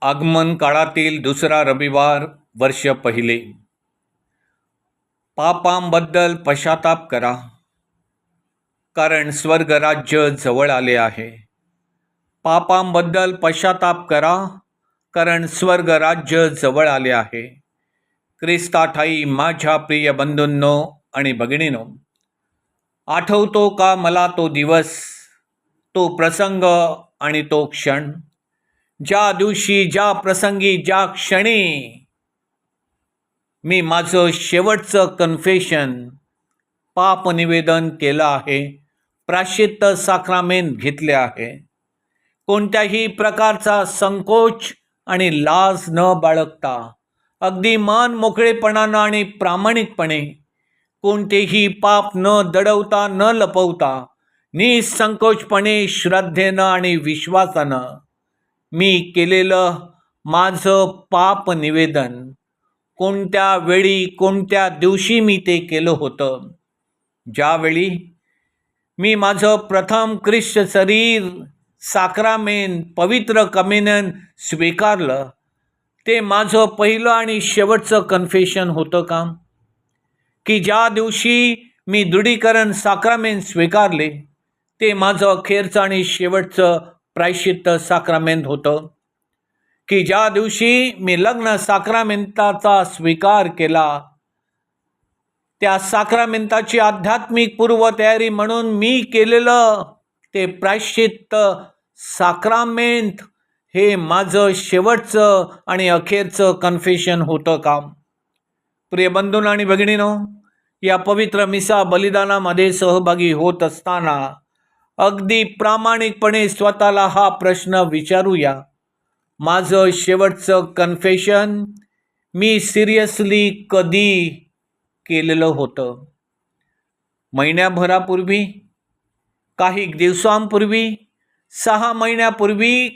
आगमन काळातील दुसरा रविवार वर्ष पहिले. पापांबद्दल पश्चाताप करा. कारण स्वर्गराज्य जवळ आले आहे. पापांबद्दल पश्चाताप करा. कारण स्वर्गराज्य जवळ आले आहे. क्रिस्ताठाई माझ्या प्रिय बंधूंनो आणि भगिनीनो आठवतो का मला तो दिवस तो प्रसंग आणि तो क्षण? ज्या दिवशी ज्या प्रसंगी ज्या क्षणी मी माझं शेवटचं कन्फेशन पाप निवेदन केलं आहे प्राश्चित्त साक्रामेंत घेतले आहे कोणत्याही प्रकारचा संकोच आणि लाज न बाळगता अगदी मान मोकळेपणानं आणि प्रामाणिकपणे कोणतेही पाप न दडवता न लपवता निसंकोचपणे श्रद्धेनं आणि विश्वासानं मी केलेलं माझं पाप निवेदन. कोणत्या वेळी कोणत्या दिवशी मी ते केलं होतं? ज्यावेळी मी माझं प्रथम क्रिश्च शरीर साक्रामेन पवित्र कमेनन स्वीकारलं ते माझं पहिलं आणि शेवटचं कन्फेशन होतं का? की ज्या दिवशी मी दृढीकरण साक्रामेन स्वीकारले ते माझं अखेरचं आणि शेवटचं प्रायश्चित्त साक्रामेंत होतं. की ज्या दिवशी मी लग्न साक्रामेंताचा स्वीकार केला त्या साक्रामेंताची आध्यात्मिक पूर्वतयारी म्हणून मी केलेलं ते प्रायश्चित्त साक्रामेंत हे माझं शेवटचं आणि अखेरचं कन्फेशन होतं काम. प्रिय बंधून आणि भगिनीनो या पवित्र मिसा बलिदानामध्ये सहभागी होत असताना अगदी प्रामाणिकपणे स्वतःला हा प्रश्न विचारूया. माझं शेवटचं कन्फेशन मी सिरियसली कधी केलेलं होतं? महिन्याभरापूर्वी? काही दिवसांपूर्वी? सहा महिन्यापूर्वी?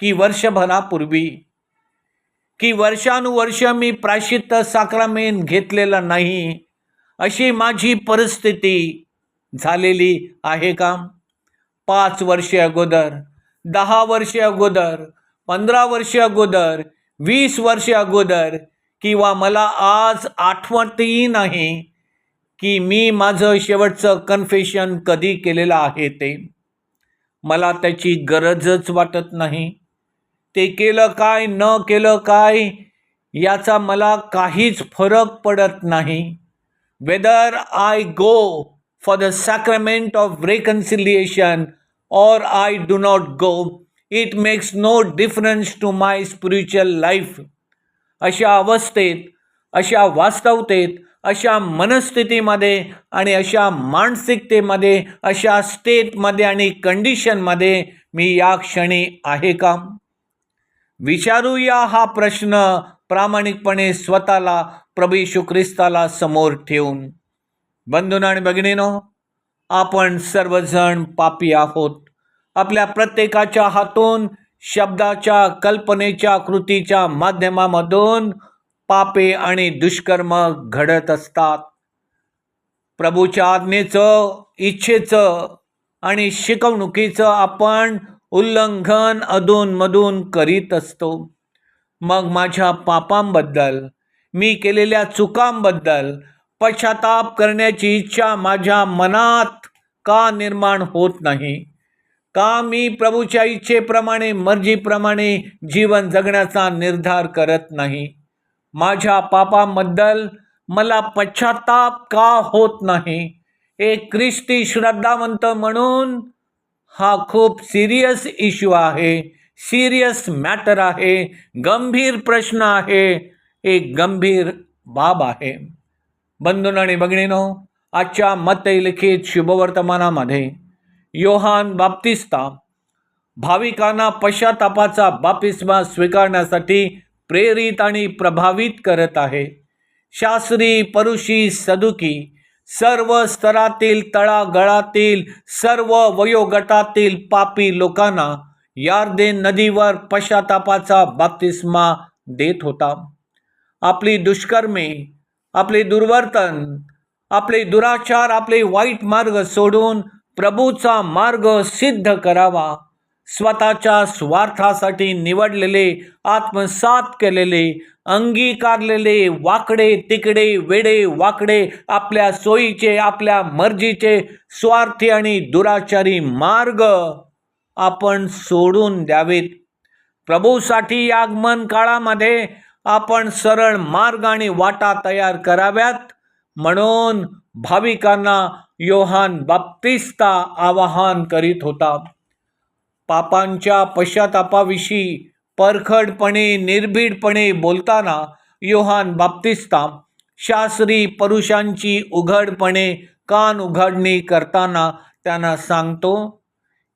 की वर्षभरापूर्वी? की वर्षानुवर्ष मी प्राशित्त साक्रामेन घेतलेलं नाही अशी माझी परिस्थिती झालेली आहे का? पाच वर्षे अगोदर दहा वर्षे अगोदर पंधरा वर्षे अगोदर वीस वर्षे अगोदर किंवा मला आज आठवतही नाही की मी माझं शेवटचं कन्फेशन कधी केलेलं आहे ते. मला त्याची गरजच वाटत नाही. ते केलं काय न केलं काय याचा मला काहीच फरक पडत नाही. Whether I go for the sacrament of reconciliation or I do not go, it makes no difference to my spiritual life. अशा अवस्थेत अशा वास्तवतेत अशा मनस्थितीमध्ये आणि अशा मानसिकतेमध्ये अशा स्टेटमध्ये आणि कंडिशनमध्ये मी या क्षणी आहे का? विचारूया हा प्रश्न प्रामाणिकपणे स्वतःला प्रभू ख्रिस्ताला समोर ठेवून. बंधून आणि भगिनीनो आपण सर्वजण पापी आहोत. आपल्या प्रत्येकाच्या हातून शब्दाच्या कल्पनेच्या कृतीच्या माध्यमामधून पापे आणि दुष्कर्म घडत असतात. प्रभूच्या आज्ञेचं इच्छेचं आणि शिकवणुकीचं आपण उल्लंघन अधूनमधून करीत असतो. मग माझ्या पापांबद्दल मी केलेल्या चुकांबद्दल पश्चाताप करण्याची इच्छा माझ्या मनात का निर्माण होत नाही? का मी प्रभूच्या इच्छेप्रमाणे मर्जीप्रमाणे जीवन जगण्याचा निर्धार करत नाही? माझ्या पापांबद्दल मला पश्चाताप का होत नाही? एक ख्रिस्ती श्रद्धावंत म्हणून हा खूप सिरियस इश्यू आहे. सिरियस मॅटर आहे. गंभीर प्रश्न आहे. एक गंभीर बाब आहे. बंधून आणि बघणीनो आजच्या मतलिखित शुभवर्तमानामध्ये योहान बाप्तिस्ता भाविकांना पश्चातापाचा बापिस्मा स्वीकारण्यासाठी प्रेरित आणि प्रभावित करत आहे. शास्त्री परुषी सदुकी सर्व स्तरातील तळागळातील सर्व वयोगटातील पापी लोकांना यार्देन नदीवर पश्चातापाचा बाप्तिस्मा देत होता. आपली दुष्कर्मे आपले दुर्वर्तन आपले दुराचार आपले वाईट मार्ग सोडून प्रभूचा मार्ग सिद्ध करावा. स्वतःच्या स्वार्थासाठी निवडलेले आत्मसात केलेले अंगीकारलेले वाकडे तिकडे वेडे वाकडे आपल्या सोयीचे आपल्या मर्जीचे स्वार्थी आणि दुराचारी मार्ग आपण सोडून द्यावेत. प्रभूसाठी आगमन काळामध्ये आपण सरळ मार्ग आणि वाटा तयार कराव्यात. म्हणून भाविकांना योहान बाप्तिस्ता आवाहन करीत होता. पापांच्या पश्चातापाविषयी परखडपणे निर्भीडपणे बोलताना योहान बाप्तिस्ता शास्त्री पुरुषांची उघडपणे कान उघडणी करताना त्यांना सांगतो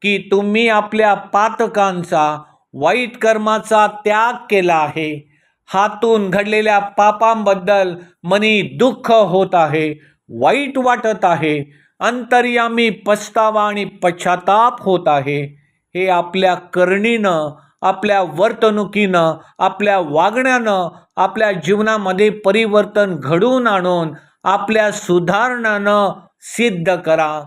की तुम्ही आपल्या पातकांचा वाईट कर्माचा त्याग केला आहे. हातून घडलेल्या पापांबद्दल मनी दुःख होत आहे वाईट वाटत आहे अंतर्यामी पस्तावा आणि पश्चाताप होत आहे. हे आपल्या करणीनं आपल्या वर्तणुकीनं आपल्या वागण्यानं आपल्या जीवनामध्ये परिवर्तन घडवून आणून आपल्या सुधारणानं सिद्ध करा.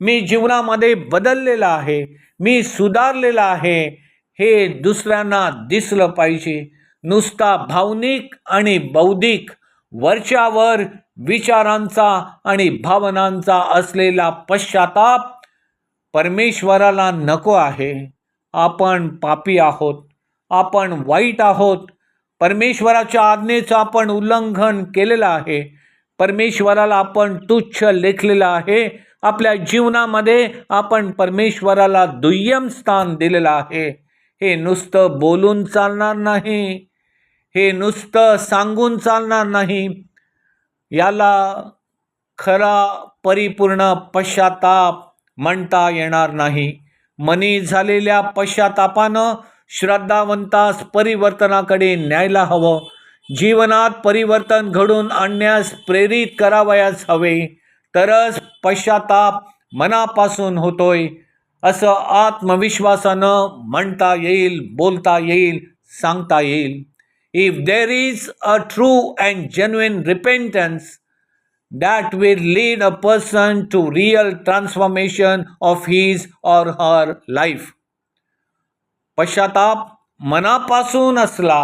मी जीवनामध्ये बदललेला आहे मी सुधारलेला आहे हे दुसऱ्यांना दिसलं पाहिजे. नुसता भावनिक आणि बौद्धिक वरच्यावर विचारांचा आणि भावनांचा असलेला पश्चाताप परमेश्वराला नको आहे. आपण पापी आहोत. आपण वाईट आहोत. परमेश्वराच्या आज्ञेचं आपण उल्लंघन केलेलं आहे. परमेश्वराला आपण तुच्छ लेखलेलं आहे. आपल्या जीवनामध्ये आपण परमेश्वराला दुय्यम स्थान दिलेलं आहे. हे नुसतं बोलून चालणार नाही. हे नुसतं सांगून चालणार नाही. याला खरा परिपूर्ण पश्चाताप म्हणता येणार नाही. मनी झालेल्या पश्चातापानं श्रद्धावंतास परिवर्तनाकडे न्यायला हवं. जीवनात परिवर्तन घडून आणण्यास प्रेरित करावयास हवे. तरच पश्चाताप मनापासून होतोय असं आत्मविश्वासानं म्हणता येईल बोलता येईल सांगता येईल. If there is a true and genuine repentance that will lead a person to real transformation of his or her life. पश्चाताप मनापासून असला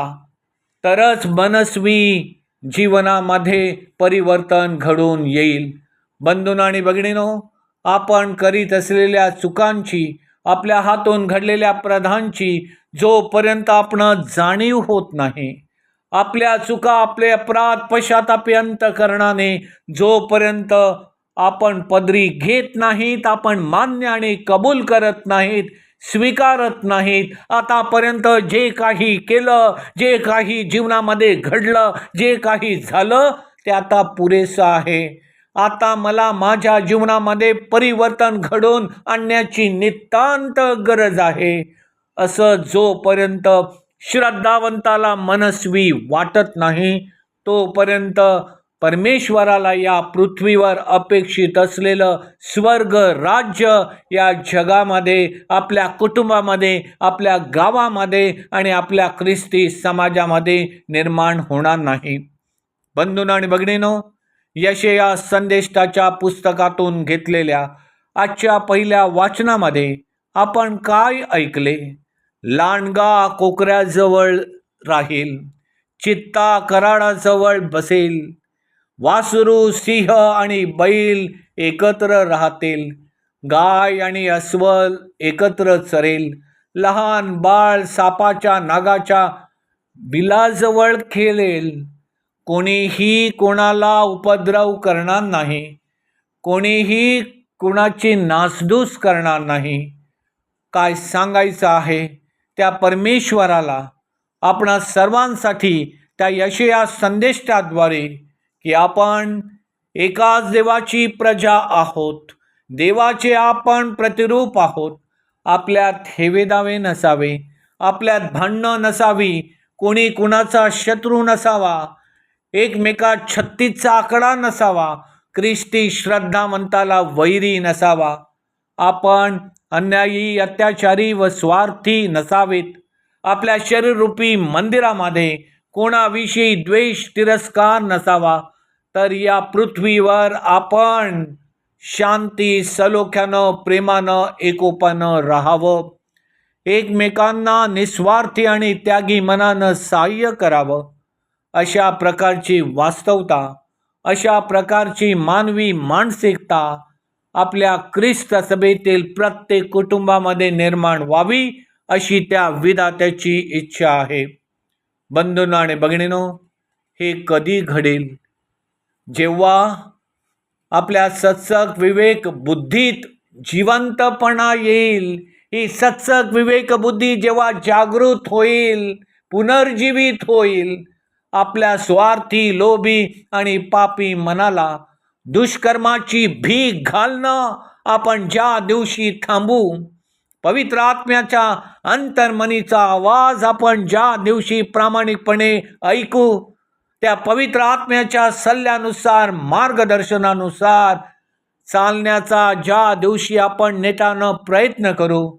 तरच मनस्वी जीवनामध्ये परिवर्तन घडून येईल बंधून आणि भगिनीनो आपण करीत असलेल्या चुकांची आपल्या हातून घडलेल्या प्रधानची जोपर्यंत आपण जाणीव होत नाही आपल्या चुका आपले अपराध पश्चातापी अंतकरणाने जोपर्यंत आपण पदरी घेत नाहीत आपण मान्य आणि कबूल करत नाहीत स्वीकारत नाहीत आतापर्यंत जे काही केलं जे काही जीवनामध्ये घडलं जे काही झालं ते आता पुरेसं आहे. आता मला माझ्या जीवनामध्ये परिवर्तन घडवून आणण्याची नितांत गरज आहे. असं जोपर्यंत श्रद्धावंताला मनस्वी वाटत नाही तोपर्यंत परमेश्वराला या पृथ्वीवर अपेक्षित असलेलं स्वर्ग राज्य या जगामध्ये आपल्या कुटुंबामध्ये आपल्या गावामध्ये आणि आपल्या ख्रिस्ती समाजामध्ये निर्माण होणार नाही. बंधून आणि भगिनीनो यशया संदेष्टाच्या पुस्तकातून घेतलेल्या आजच्या पहिल्या वाचनामध्ये आपण काय ऐकले? लांडगा कोकऱ्याजवळ राहील चित्ता कराडाजवळ बसेल. वासरू सिंह आणि बैल एकत्र राहतील. गाय आणि अस्वल एकत्र चरेल. लहान बाळ सापाच्या नागाच्या बिलाजवळ खेळेल. कोणीही कोणाला उपद्रव करणार नाही. कोणीही कुणाची नासधूस करणार नाही. काय सांगायचं आहे? त्या परमेश्वराला आपणा सर्वांसाठी त्या यशया संदेशाद्वारे की आपण एकाच देवाची प्रजा आहोत. देवाचे आपण प्रतिरूप आहोत. आपल्यात हेवेदावे नसावे. आपल्यात भांडणं नसावी. कोणी कुणाचा शत्रू नसावा. एकमेकात छत्तीचा आकडा नसावा. ख्रिस्ती श्रद्धावंताला वैरी नसावा. आपण अन्यायी अत्याचारी व स्वार्थी नसावेत. आपल्या शरीररूपी मंदिरामध्ये कोणाविषयी द्वेष तिरस्कार नसावा तर या पृथ्वीवर आपण शांती सलोख्यानं प्रेमानं एकोपानं राहावं. एकमेकांना निस्वार्थी आणि त्यागी मनानं सहाय्य करावं. अशा प्रकारची वास्तवता अशा प्रकारची मानवी मानसिकता आपल्या ख्रिस्त सभेतील प्रत्येक कुटुंबामध्ये निर्माण व्हावी अशी त्या विधात्याची इच्छा आहे. बंधून आणि बघणीनो हे कधी घडेल? जेव्हा आपल्या सत्सक विवेक बुद्धीत जिवंतपणा येईल ही सत्सक विवेक बुद्धी जेव्हा जागृत होईल पुनर्जीवित होईल आपल्या स्वार्थी लोभी आणि पापी मनाला दुष्कर्माची भीक घालणं आपण ज्या दिवशी थांबू पवित्र आत्म्याच्या अंतर्मनीचा आवाज आपण ज्या दिवशी प्रामाणिकपणे ऐकू त्या पवित्र आत्म्याच्या सल्ल्यानुसार मार्गदर्शनानुसार चालण्याचा ज्या दिवशी आपण नेटानं प्रयत्न करू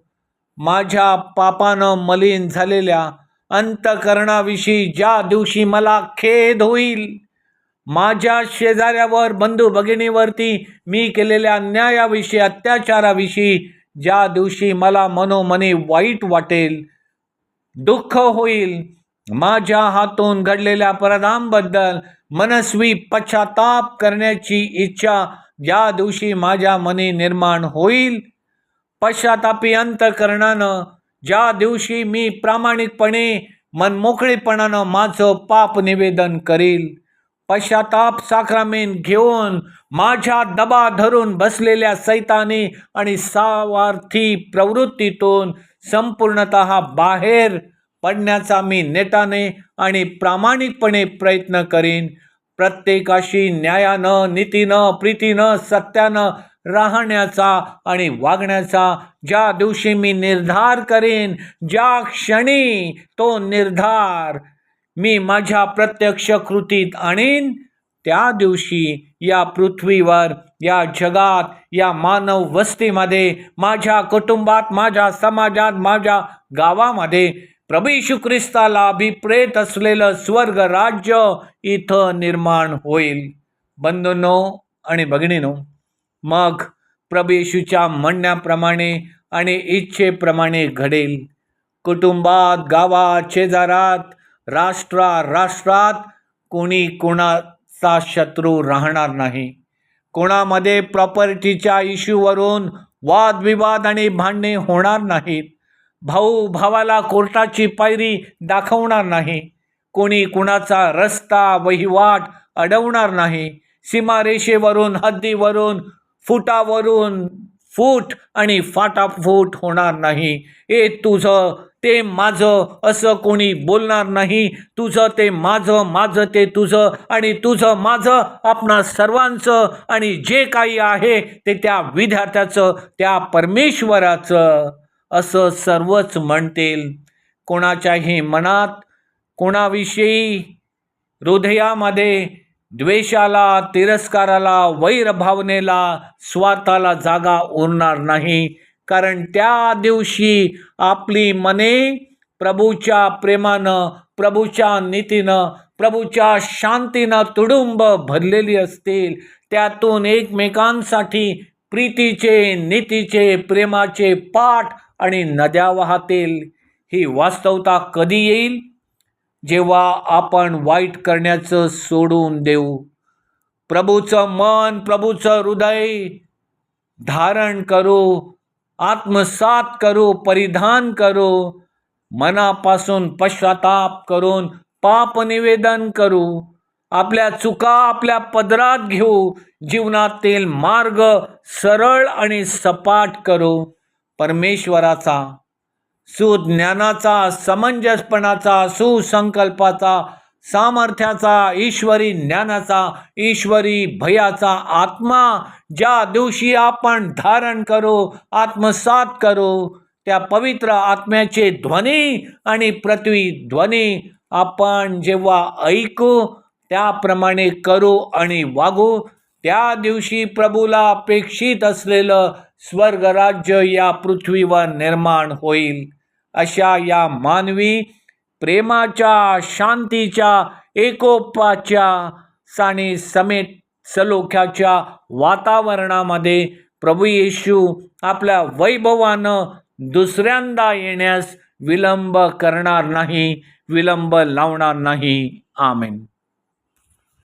माझ्या पापानं मलिन झालेल्या अंतकरणाविषयी ज्या दिवशी मला खेद होईल माझ्या शेजाऱ्यावर बंधू भगिनीवरती मी केलेल्या अन्यायाविषयी अत्याचाराविषयी ज्या दिवशी मला मनोमनी वाईट वाटेल दुःख होईल माझ्या हातून घडलेल्या अपराधांबद्दल मनस्वी पश्चाताप करण्याची इच्छा ज्या दिवशी माझ्या मनी निर्माण होईल पश्चातापी अंतकरणानं ज्या दिवशी मी प्रामाणिकपणे मनमोकळेपणानं माझं पाप निवेदन करील. पश्चाताप साक्रामेन घेऊन माझ्या दबा धरून बसलेल्या सैताने आणि सावार्थी प्रवृत्तीतून संपूर्णत बाहेर पडण्याचा मी नेटाने आणि प्रामाणिकपणे प्रयत्न करीन. प्रत्येकाशी न्यायानं नीतीनं प्रीतीनं सत्यानं राहण्याचा आणि वागण्याचा ज्या दिवशी मी निर्धार करेन ज्या क्षणी तो निर्धार मी माझ्या प्रत्यक्ष कृतीत आणीन त्या दिवशी या पृथ्वीवर या जगात या मानव वस्तीमध्ये माझ्या कुटुंबात माझ्या समाजात माझ्या गावामध्ये प्रभू ख्रिस्ताला अभिप्रेत असलेलं स्वर्ग राज्य इथं निर्माण होईल. बंधूंनो आणि भगिनीनो मग प्रभू येशूच्या म्हणण्याप्रमाणे आणि इच्छेप्रमाणे घडेल. कुटुंबात गावात शेजारात राष्ट्रा राष्ट्रात कोणी कोणाचा शत्रू राहणार नाही. कोणामध्ये प्रॉपर्टीच्या इश्यूवरून वादविवाद आणि भांडणे होणार नाहीत भाऊ भावाला कोर्टाची पायरी दाखवणार नाही. कोणी कुणाचा रस्ता वहिवाट अडवणार नाही. सीमारेषेवरून हद्दीवरून फुटावरून फूट आणि फाटाफूट होणार नाही. हे तुझं ते माझं असं कोणी बोलणार नाही. तुझं ते माझं माझं ते तुझं आणि तुझं माझं आपणा सर्वांचं आणि जे काही आहे ते त्या विधात्याचं त्या परमेश्वराचं. असं सर्वच म्हणतील. कोणाच्याही मनात कोणाविषयी हृदयामध्ये द्वेषाला तिरस्काराला वैरभावनेला स्वार्थाला जागा उरणार नाही. कारण त्या दिवशी आपली मने प्रभूच्या प्रेमानं प्रभूच्या नीतीनं प्रभूच्या शांतीनं तुडुंब भरलेली असतील. त्यातून एकमेकांसाठी प्रीतीचे नीतीचे प्रेमाचे पाठ आणि नद्या वाहतील. ही वास्तवता कधी येईल? जेव्हा आपण वाईट करण्याचं सोडून देऊ. प्रभूचं मन प्रभूचं हृदय धारण करू. आत्मसात करू परिधान करू मनापासून पश्चाताप करून पाप निवेदन करू. आपल्या चुका आपल्या पदरात घेऊ. जीवनातील मार्ग सरळ आणि सपाट करू. परमेश्वराचा सुज्ञानाचा समंजसपणाचा सुसंकल्पाचा सामर्थ्याचा ईश्वरी ज्ञानाचा ईश्वरी भयाचा आत्मा ज्या दिवशी आपण धारण करू आत्मसात करू त्या पवित्र आत्म्याचे ध्वनी आणि पृथ्वी ध्वनी आपण जेव्हा ऐकू त्याप्रमाणे करू आणि वागू त्या दिवशी प्रभूला अपेक्षित असलेलं स्वर्गराज्य या पृथ्वीवर निर्माण होईल. अशा या मानवी प्रेमाच्या शांतीच्या एकोपाच्या साने समेत सलोख्याच्या वातावरणामध्ये प्रभू येशू आपल्या वैभवानं दुसऱ्यांदा येण्यास विलंब करणार नाही विलंब लावणार नाही. आमेन.